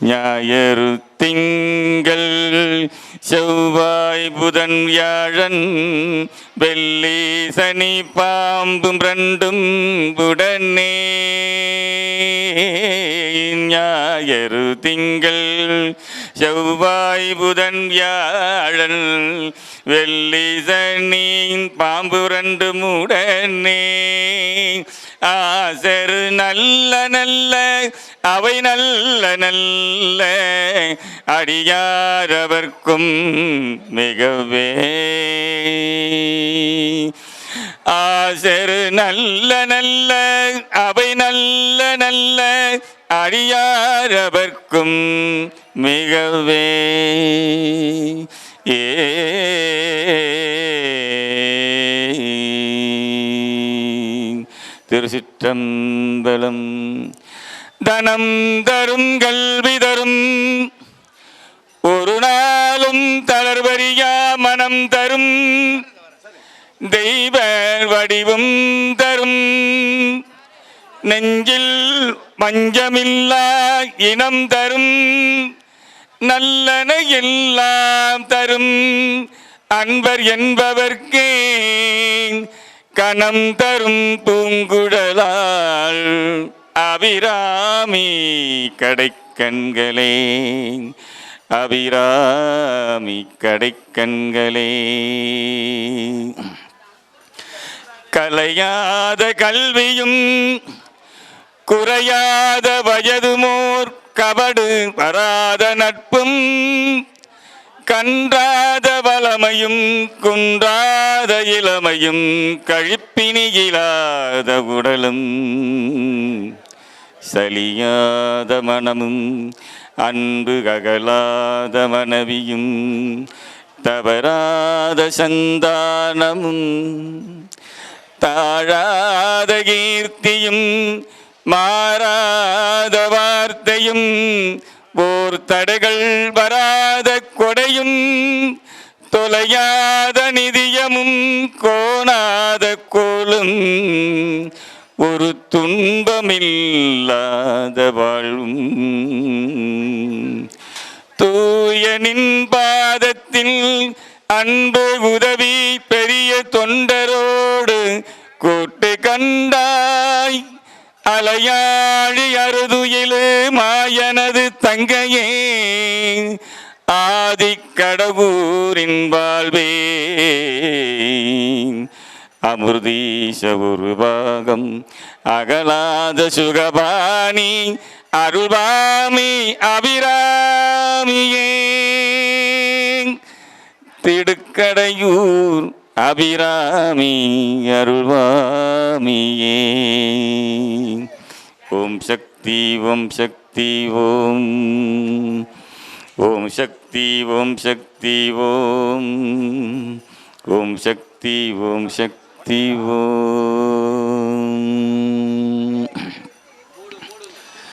ஞாயிறு திங்கள் செவ்வாய் புதன் வியாழன் வெள்ளி சனி பாம்பும் ரெண்டும் புடனே ஞாயிறு திங்கள் செவ்வாய் புதன் வியாழன் வெள்ளி சனி பாம்பு ரெண்டு முடனே ஆசரு நல்ல நல்ல அவை நல்ல நல்ல அடியாரவர்க்கும் மிகவே. ஆசரு நல்ல நல்ல அவை நல்ல நல்ல அடியாரவர்க்கும் மிகவே. ஏ. திருச்சிற்றம்பலம் தனம் தரும் கல்வி தரும். ஒரு நாளும் தளர்வறியா மனம் தரும். தெய்வ வடிவும் தரும். நெஞ்சில் மஞ்சமில்லா இனம் தரும். நல்லன எல்லாம் தரும். அன்பர் என்பவர்க்கே கணம் தரும் பூங்குழலால் அபிராமி கடைக்கண்களே. அபிராமி கடைக்கண்களே. கலையாத கல்வியும் குறையாத வயதுமோர் கபடு வராத நட்பும் கன்றாத வளமையும் குன்றாத இளமையும் கழிப்பினி இல்லாத உடலும். சலியாத மனமும் அன்பு அகலாத மனைவியும் தவறாத சந்தானமும் தாழாத கீர்த்தியும் மாறாத வார்த்தையும் ஓர் தடைகள் வராத கொடையும் தொலையாத நிதியமும் கோணாத கோலும் ஒரு துன்பமில்லாத வாழும் தூயனின் பாதத்தில் அன்பு உதவி பெரிய தொண்டரோடு கூட்டு கண்டாய். அலையாழி அறுதுயிலு மாயனது தங்கையே. ஆதிக்கடவூரின் வாழ்வே. அமிர்தீச ஒரு பாகம் அகலாத சுகபாணி அருள்வாமி அபிராமியே. திடுக்கடையூர் அபிராமி அருள்வாமியே. ஓம் சக்தி ஓம் சக்தி ஓம். ஓம் சக்தி ஓம் சக்தி ஓம். ஓம் சக்தி ஓம் சக்தி. ஓம்